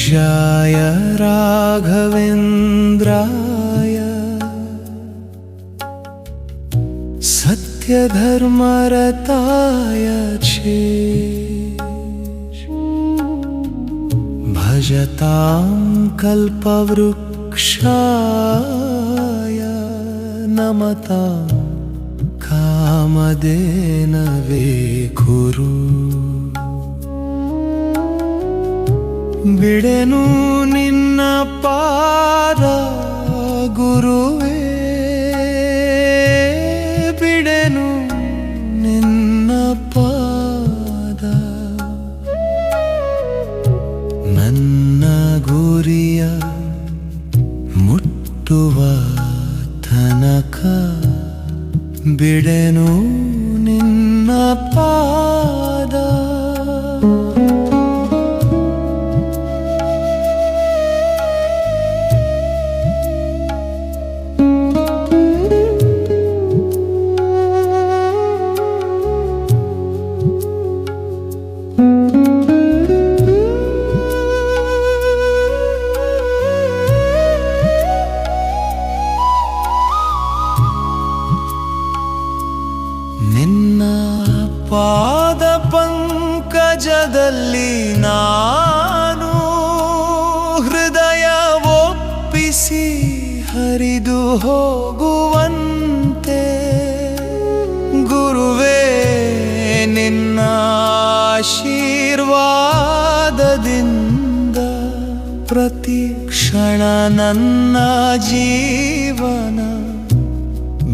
पूज्याय राघवेन्द्राय। सत्यधर्मरताय चे। भजतां कल्पवृक्षाय नमतां कामधेनवे कुरु ಬಿಡೆನು ನಿನ್ನ ಪಾದ ಗುರುವೇ. ಬಿಡೆನು ನಿನ್ನ ಪಾದ. ನನ್ನ ಗುರಿಯ ಮುಟ್ಟುವ ತನಕ ಬಿಡೆನು ನಿನ್ನ ಪಾದ. ಪಂಕಜದಲ್ಲಿ ನಾನು ಹೃದಯ ಒಪ್ಪಿಸಿ ಹರಿದು ಹೋಗುವಂತೆ. ಗುರುವೇ ನಿನ್ನ ಆಶೀರ್ವಾದದಿಂದ ಪ್ರತಿ ಕ್ಷಣ ನನ್ನ ಜೀವನ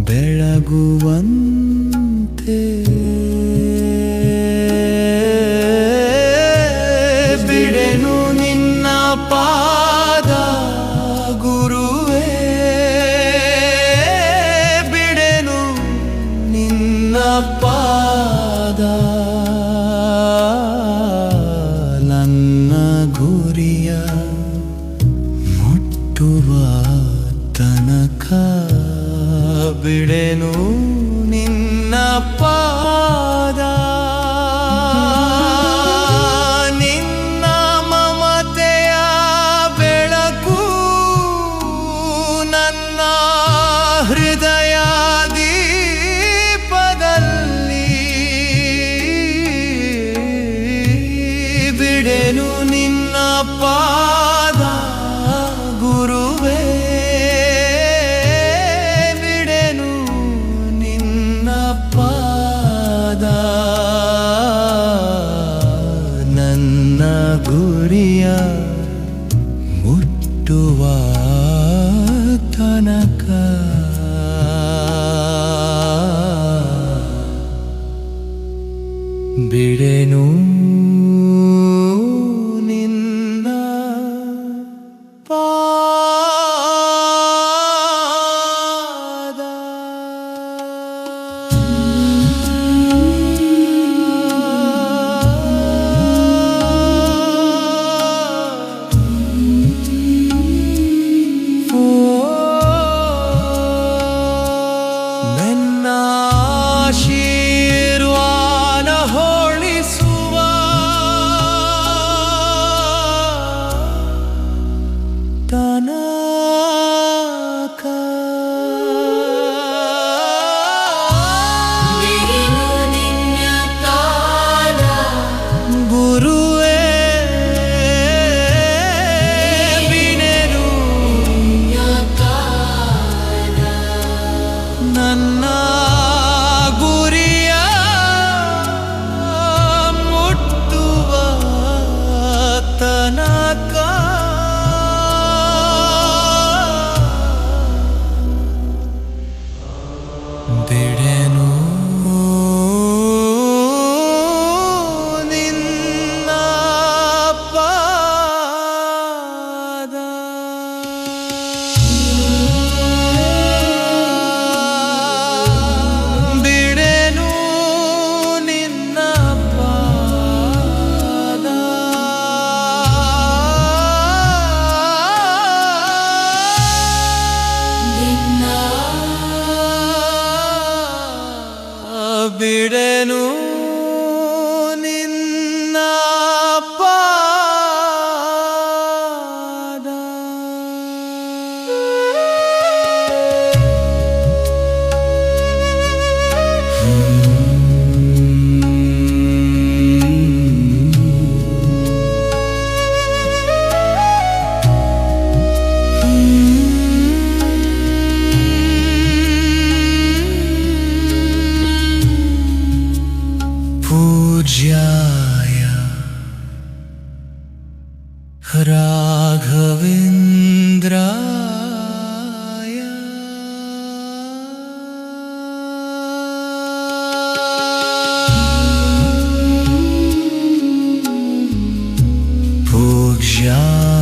ಬೆಳಗುವಂತೆ. ತನಕ ಬಿಡೆನು ನಿನ್ನ ಪಾದ. ನಿನ್ನ ಮಮತೆಯ ಬೆಳಕು ನನ್ನ ಹೃದಯ ದೀಪದಲ್ಲಿ ಬಿಡೆನು ನಿನ್ನ ಪಾದ. ಬಿಡೆನು? ತನಕ ಬಿಡ Yeah.